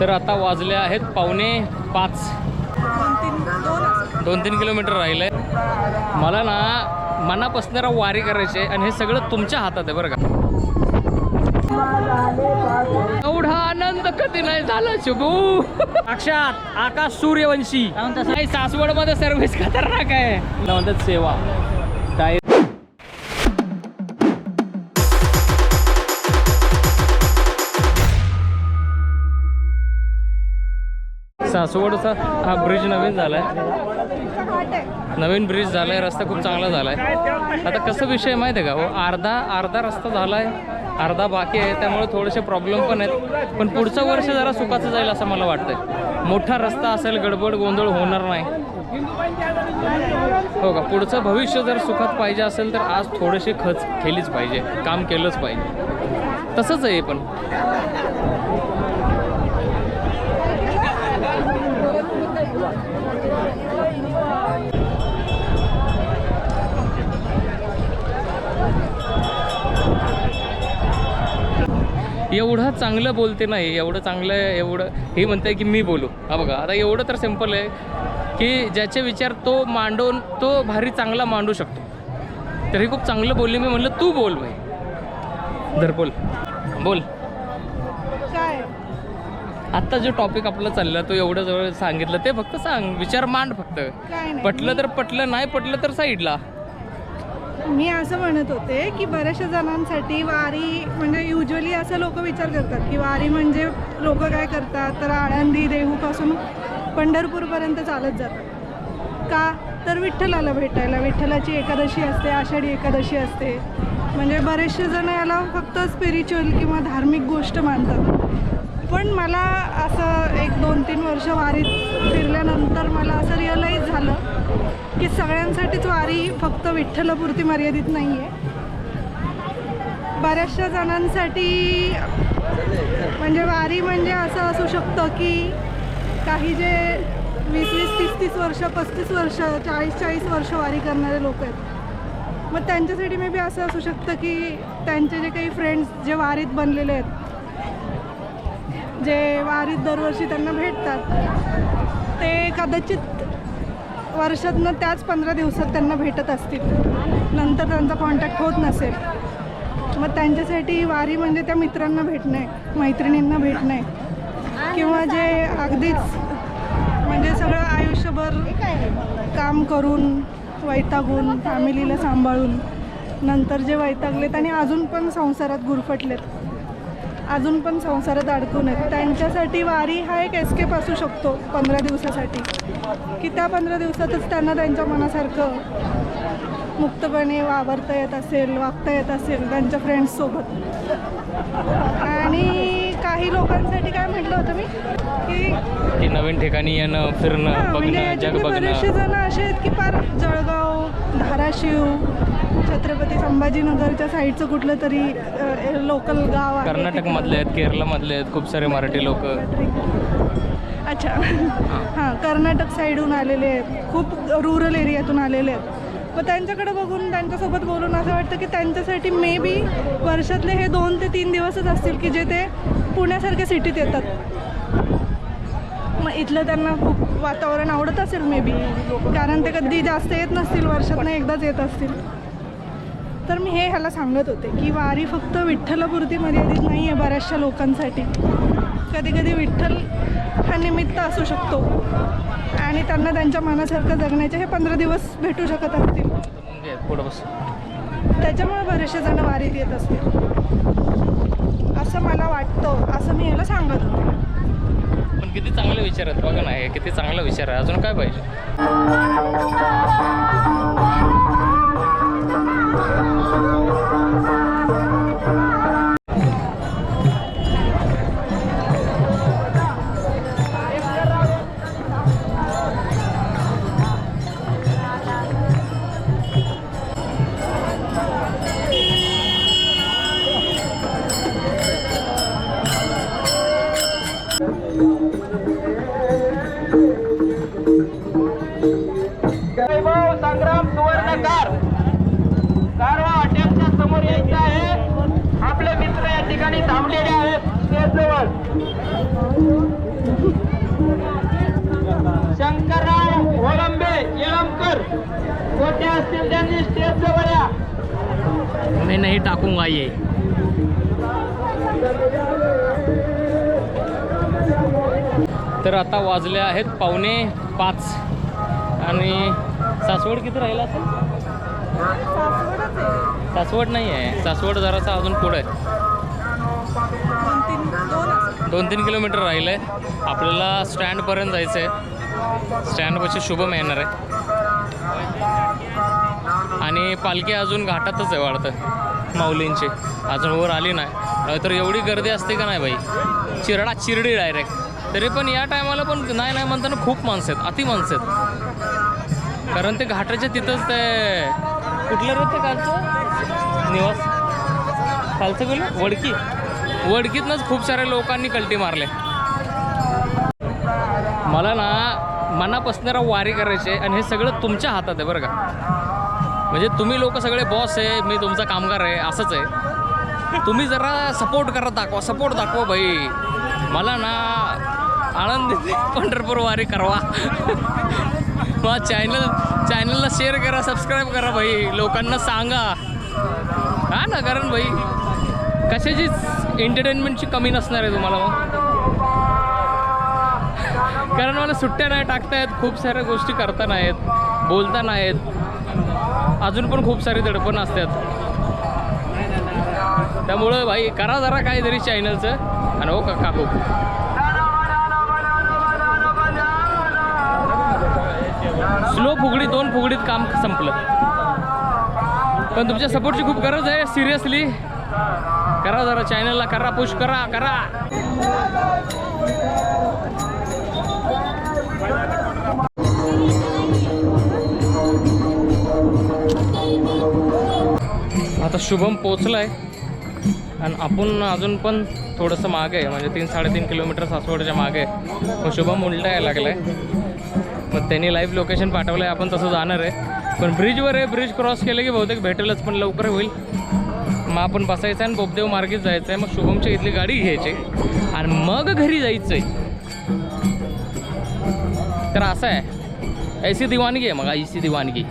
तर आता वाजले आहेत पावणे पाच. दोन तीन किलोमीटर राहिलंय मला ना मनापासून वारी करायची आहे आणि हे सगळं तुमच्या हातात आहे बरं का. एवढा आनंद कधी नाही झाला शुभू. साक्षात आकाश सूर्यवंशी. सासवडमध्ये सासवडमध्ये सर्व्हिस खतरनाक आहे. म्हणतात सेवा. सासवडचा हा ब्रिज नवीन झाला आहे नवीन ब्रिज झाला आहे रस्ता खूप चांगला झाला आहे आता कसं विषय माहिती आहे का? हो अर्धा अर्धा रस्ता झाला आहे अर्धा बाकी आहे त्यामुळे थोडेसे प्रॉब्लेम पण आहेत. पण पुढचं वर्ष जरा सुखाचं जाईल असं मला वाटतंय. मोठा रस्ता असेल गडबड गोंधळ होणार नाही. हो का? पुढचं भविष्य जर सुखात पाहिजे असेल तर आज थोडेसे खच केलीच पाहिजे काम केलंच पाहिजे. तसंच आहे पण. एवढं चांगलं बोलते नाही एवढं चांगलं एवढं हे म्हणते की मी बोलू. हा बघा आता एवढं तर सिंपल आहे की ज्याचे विचार तो मांडून तो भारी चांगला मांडू शकतो. तर हे खूप चांगलं बोलले मी म्हणलं तू बोल भाई. धर बोल. बोल. काय? आत्ता जो टॉपिक आपला चालला तो एवढं जवळ सांगितलं ते फक्त सांग विचार मांड फक्त. पटलं तर पटलं नाही पटलं तर साईडला मी असं म्हणत होते की बऱ्याचशा जणांसाठी वारी म्हणजे युजली असं लोक विचार करतात की वारी म्हणजे लोक काय करतात? तर आळंदी देहूपासून पंढरपूरपर्यंत चालत जातात. का? तर विठ्ठलाला भेटायला. विठ्ठलाची एकादशी असते आषाढी एकादशी असते. म्हणजे बरेचसे जण याला फक्त स्पिरिच्युअल किंवा धार्मिक गोष्ट मानतात. पण मला असं एक दोन तीन वर्ष वारीत फिरल्यानंतर मला असं रिअलाईज झालं की सगळ्यांसाठीच वारी फक्त विठ्ठलपुरती मर्यादित नाही आहे बऱ्याचशा जणांसाठी म्हणजे वारी म्हणजे असं असू शकतं की काही जे वीस वीस तीस तीस वर्ष पस्तीस वर्ष चाळीस चाळीस वर्ष वारी करणारे लोक आहेत. मग त्यांच्यासाठी मे बी असं असू शकतं की त्यांचे जे काही फ्रेंड्स जे वारीत बनलेले आहेत जे वारीत दरवर्षी त्यांना भेटतात ते कदाचित वर्षातनं त्याच पंधरा दिवसात त्यांना भेटत असतील. नंतर त्यांचा कॉन्टॅक्ट होत नसेल. मग त्यांच्यासाठी वारी म्हणजे त्या मित्रांना भेटणे मैत्रिणींना भेटणे किंवा जे अगदीच म्हणजे सगळं आयुष्यभर काम करून वैतागून फॅमिलीला सांभाळून नंतर जे वैतागलेत आणि अजून पण संसारात गुरफटलेत. अजून पण संसारात अडकून आहेत त्यांच्यासाठी वारी हा एक एस्केप असू शकतो पंधरा दिवसासाठी. की त्या पंधरा दिवसातच त्यांना त्यांच्या मनासारखं मुक्तपणे वावरता येत असेल वागता येत असेल त्यांच्या फ्रेंड्ससोबत आणि काही लोकांसाठी काय म्हटलं होतं मी? की की नवीन ठिकाणी येणं फिरणं म्हणजे बघणं जग याच्यातले बरेचसे जण असे आहेत की फार जळगाव धाराशिव छत्रपती संभाजीनगरच्या साईडचं कुठलं तरी लोकल गाव आहे. कर्नाटक तिकडं. मधले आहेत केरला मधले आहेत खूप सारे मराठी लोक. अच्छा. हां कर्नाटक साईडहून आलेले आहेत. खूप रुरल एरियातून आलेले आहेत. मग त्यांच्याकडे बघून त्यांच्यासोबत बोलून असं वाटतं की त्यांच्यासाठी मे बी वर्षातले हे दोन ते तीन दिवसच असतील की जे ते पुण्यासारख्या सिटीत येतात. मग इथलं त्यांना खूप वातावरण आवडत असेल मे बी कारण ते कधी जास्त येत नसतील वर्षातनं एकदाच येत असतील. तर मी हे ह्याला सांगत होते की वारी फक्त विठ्ठलापुरती मर्यादित नाही आहे बऱ्याचशा लोकांसाठी. कधी कधी विठ्ठल हा निमित्त असू शकतो. आणि त्यांना त्यांच्या मनासारखं जगण्याचे हे पंधरा दिवस भेटू शकत असतील. त्याच्यामुळे बरेचसे जण वारीत येत असतील. असं मला वाटतं. असं मी ह्याला सांगत होते. पण किती चांगले विचार आहेत बघा ना हे. किती चांगला विचार आहे. अजून काय पाहिजे? मैं नहीं टाकूंगा ये। तर आता वाजले आहेत पावणे पाच. आणि सासवड किती राहिला असेल? सासवड नाही आहे. सासवड जरासा अजून पुढे आहे. दोन तीन दोन तीन किलोमीटर राहिलं. आहे आपल्याला स्टँडपर्यंत जायचं आहे स्टँडपाशी शुभम येणार आहे. आणि पालखी अजून घाटातच आहे वाढतं. माऊलींची. अजून वर आली नाही. तर एवढी गर्दी असते का नाही बाई? चिरडा चिरडी डायरेक्ट तरी पण या टायमाला पण नाही नाही म्हणताना खूप माणसं आहेत. अति माणसं आहेत. कारण ते घाटाच्या तिथंच ते कुठलं रे ते कालचं? निवास. कालचं गेलं वडकी. वडकीतनंच खूप साऱ्या लोकांनी कल्टी मारले. मला ना मनापासून वारी करायचे आणि हे सगळं तुमच्या हातात आहे बरं का. म्हणजे तुम्ही लोक सगळे बॉस आहे मी तुमचा कामगार आहे असंच आहे. तुम्ही जरा सपोर्ट करा दाखवा सपोर्ट दाखवा भाई. मला ना आनंद पंढरपूर वारी करवा. मग चॅनल चॅनलला शेअर करा सबस्क्राईब करा भाई. लोकांना सांगा. हा ना कारण भाई कशाचीच एंटरटेनमेंटची कमी नसणार आहे तुम्हाला मग कारण मला सुट्ट्या नाही टाकता येत खूप साऱ्या गोष्टी करता नाहीत बोलता नाहीत अजून पण खूप सारे दडपण असतात. त्यामुळं भाई करा जरा काहीतरी चॅनलचं आणि हो का काकू स्लो फुगडी दोन फुगडीत काम संपलं. पण तुमच्या सपोर्टची खूप गरज आहे सिरियसली करा जरा चॅनलला करा पुश करा करा. आता शुभम पोचला आहे आणि आपण अजून पण थोडंसं मागे आहे. म्हणजे तीन साडेतीन किलोमीटर सासवडच्या मागे आहे. मग शुभम उलटा यायला लागला आहे मग त्यांनी लाईव्ह लोकेशन पाठवलं आहे आपण तसं जाणार आहे. पण ब्रिजवर आहे. ब्रिज क्रॉस केलं की बहुतेक भेटेलच पण लवकर होईल. मग आपण बसायचं आणि बोबदेव मार्गेच जायचं आहे मग शुभमच्या इथली गाडी घ्यायची. आणि मग घरी जायचं आहे तर असं आहे. ऐसी दिवाणगी आहे मग. ऐसी दिवानगी.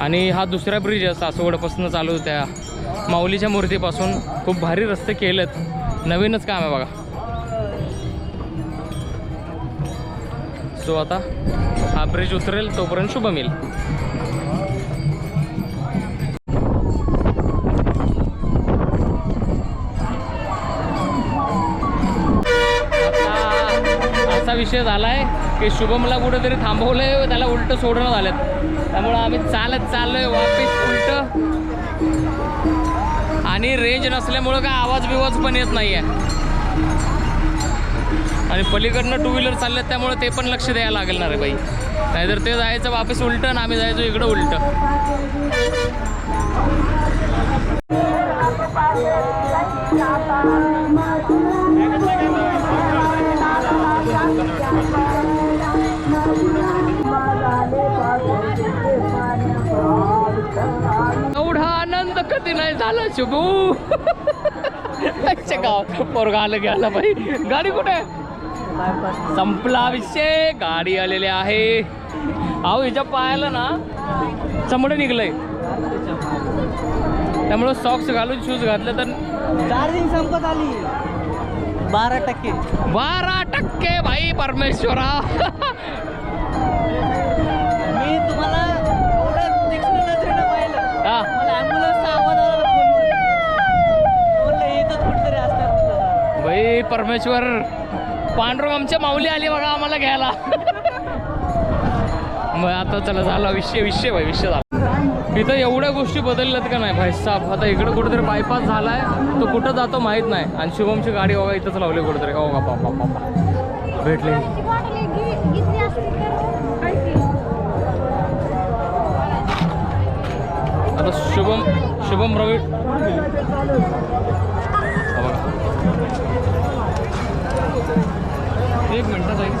आणि हा दुसरा ब्रिज आहे सासवडपासून चालू त्या माऊलीच्या मूर्तीपासून खूप भारी रस्ते केलेत. नवीनच काम आहे बघा. सो आता हा ब्रिज उतरेल तोपर्यंत शुभम येईल असा विषय झाला आहे की शुभमला कुठेतरी थांबवलंय त्याला उलटं सोडणं झालं त्यामुळं आम्ही चालत चाललोय वापिस उलट. आणि रेंज नसल्यामुळं काय आवाज बिवाज पण येत नाही आहे आणि पलीकडनं टू व्हीलर चालल्यात त्यामुळे ते पण लक्ष द्यायला लागणार आहे बाई. नाहीतर ते जायचं वापस उलटं आणि आम्ही जायचो इकडं उलटं. नाही झाला शुभू. अच्छा गाव पोरगा आलं घ्यायला बाई. गाडी कुठे? संपला विषय. गाडी आलेली आहे. अहो हिच्या पायाला ना चमडं निघलंय. त्यामुळं सॉक्स घालून शूज घातले तर चार्जिंग संपत आली. बारा टक्के. बारा टक्के भाई परमेश्वरा. मी तुम्हाला एवढं तीक्ष्ण नजरेनं पाहिलं हा मला ॲम्ब्युलन्सचा आवाज आला फोनवर म्हणलं इथंच कुठेतरी असणार म्हणलं. भाई परमेश्वर पांडुरंग आमच्या माऊली आली बघा आम्हाला घ्यायला. मग आता चला झाला विषय विषय भाई विषय झाला. इथं एवढ्या गोष्टी बदलल्यात का नाही भाई? साहेब आता इकडं कुठेतरी बायपास झालाय. तो कुठं जातो माहीत नाही. आणि शुभमची गाडी बघा इथंच लावली कुठेतरी. हो का पापा पापा भेटले. आता शुभम शुभम रवी एक मिनटं जाईल.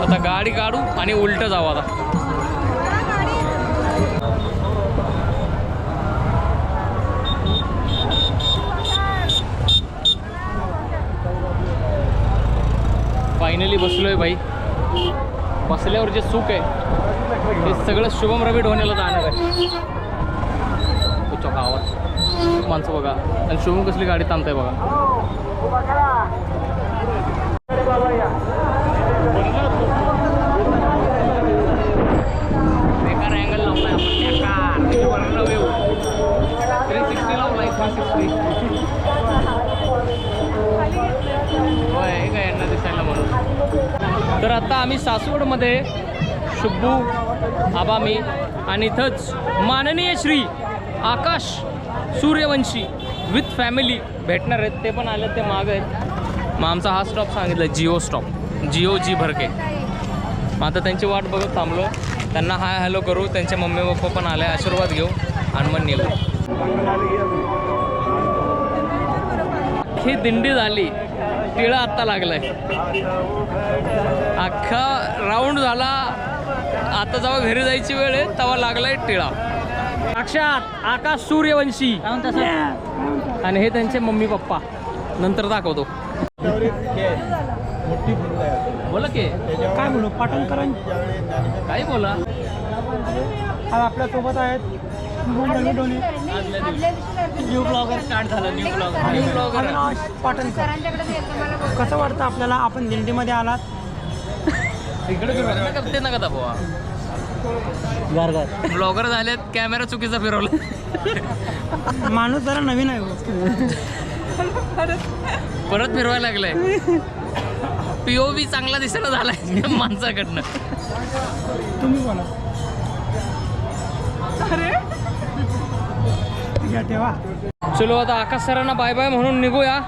आता गाडी काढू आणि उलट जाऊ आता. फायनली बसलोय भाई. बसल्यावर जे सुख आहे ते सगळं शुभम रवी ढोण्याला जाणार आहे. गावात. माणसं बघा. आणि शुभम कसली गाडी थांबताय बघा. आम्ही सासवडमध्ये शुभू आबामी आणि इथंच माननीय श्री आकाश सूर्यवंशी विथ फॅमिली भेटणार आहेत. ते पण आले ते माग आहेत. मग आमचा हा स्टॉप सांगितलं जिओ स्टॉप जिओ जी भरके. मग आता त्यांची वाट बघत थांबलो. त्यांना हाय हॅलो करू. त्यांचे मम्मी पप्पा पण आले. आशीर्वाद घेऊ. आणि मग निघू. ही दिंडी झाली. टिळा आत्ता लागलाय. अख्खा राऊंड झाला. आता जेव्हा घरी जायची वेळ आहे तेव्हा लागलाय टिळा. साक्षात आकाश सूर्यवंशी. आणि हे त्यांचे मम्मी पप्पा. नंतर दाखवतो. बोला की. काय म्हणू पाटणकरां काय बोला? आज आपल्यासोबत आहेत. न्यू ब्लॉगर स्टार्ट झालं न्यू ब्लॉगर. अविनाश पाटणकर. कसं वाटतं आपल्याला? आपण दिंडीमध्ये आलात. इकडे फिरवा. ते नका दाखवा. घर घर. ब्लॉगर झालेत कॅमेरा चुकीचा फिरवला. माणूस जरा नवीन आहे हो. परत फिरवायला लागलाय. पीओव्ही चांगला दिसेना झालाय माणसाकडनं. तुम्ही बोला. घ्या ठेवा. चलो आता आकाश सरांना बाय बाय म्हणून निघूया.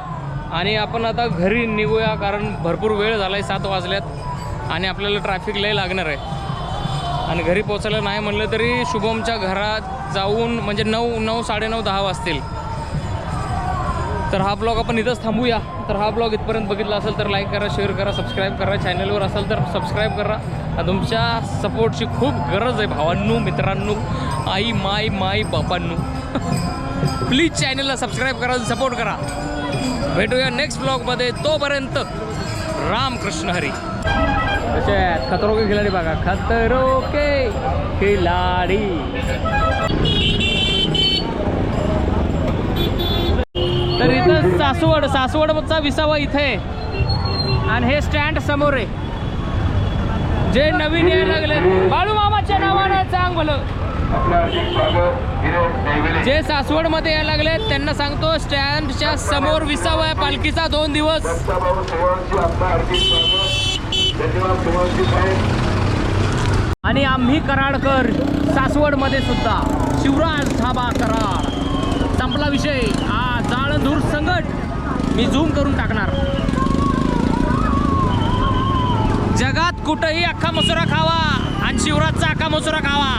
आणि आपण आता घरी निघूया कारण भरपूर वेळ झालाय सात वाजल्यात आणि आपल्याला ट्रॅफिक लय लागणार आहे. आणि घरी पोचायला नाही म्हणलं तरी शुभमच्या घरात जाऊन म्हणजे नऊ नऊ साडेनऊ दहा वाजतील. तर हा ब्लॉग आपण इथंच थांबूया. तर हा ब्लॉग इथपर्यंत बघितला असेल तर लाईक करा शेअर करा सबस्क्राईब करा. चॅनलवर असेल तर सबस्क्राईब करा. तुमच्या सपोर्टची खूप गरज आहे भावांनो मित्रांनो आई माय माय बापांनो. प्लीज चॅनलला सबस्क्राईब करा सपोर्ट करा. भेटूया नेक्स्ट ब्लॉगमध्ये तोपर्यंत रामकृष्ण हरी. कसे आहेत खतरो के खिलाडी बघा. खतरो के खिलाडी. तर इथं सासवड सासवडचा विसावा इथे आणि हे स्टँड समोर आहे. जे नवीन यायला लागले बाळू मामाच्या नावाने चांग भलं जे सासवडमध्ये यायला लागले त्यांना सांगतो स्टँडच्या समोर विसावा पालखीचा दोन दिवस. आणि आम्ही कराडकर सासवडमध्ये सुद्धा. शिवराज धाबा कराड. संपला विषय. हा जाळंधूर संगट मी झूम करून टाकणार. जगात कुठंही अख्खा मसुरा खावा आणि शिवराजचा अख्खा मसुरा खावा.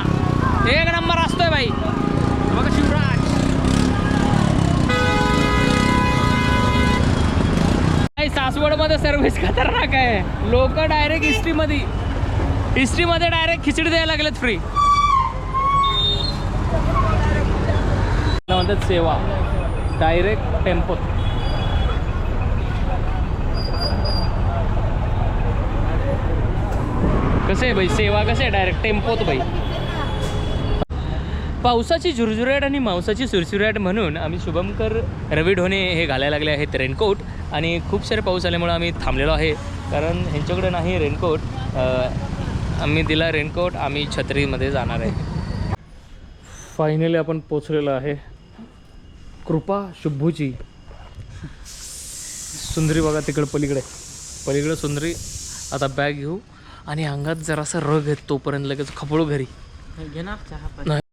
एक नंबर असतोय बाई. बघा शिवराज. नाही, सासवडमध्ये सर्व्हिस खतरनाक आहे. लोक डायरेक्ट हिस्ट्रीमध्ये हिस्ट्रीमध्ये डायरेक्ट खिचडी द्यायला लागलेत फ्री म्हणतात सेवा. डायरेक्ट टेम्पो कसं आहे बाई? सेवा कसं आहे? डायरेक्ट टेम्पोत बाई. पावसाची झुरझुराट आणि मांसाची सुरसुराट म्हणून आम्ही शुभमकर रवी ढोणे हे घालायला लागले आहेत रेनकोट. आणि खूप सारे पाऊस आल्यामुळे आम्ही थांबलेलो आहे. कारण ह्यांच्याकडे नाही रेनकोट. आम्ही दिला रेनकोट. आम्ही छत्रीमध्ये जाणार आहे. फायनली आपण पोचलेलो आहे. कृपा शुभूची. सुंदरी बघा तिकडं पलीकडे. पलीकडे सुंदरी. आता बॅग घेऊ. आणि अंगात जरासा रग आहे तोपर्यंत लगेच खपळू घरी. घेणार चहा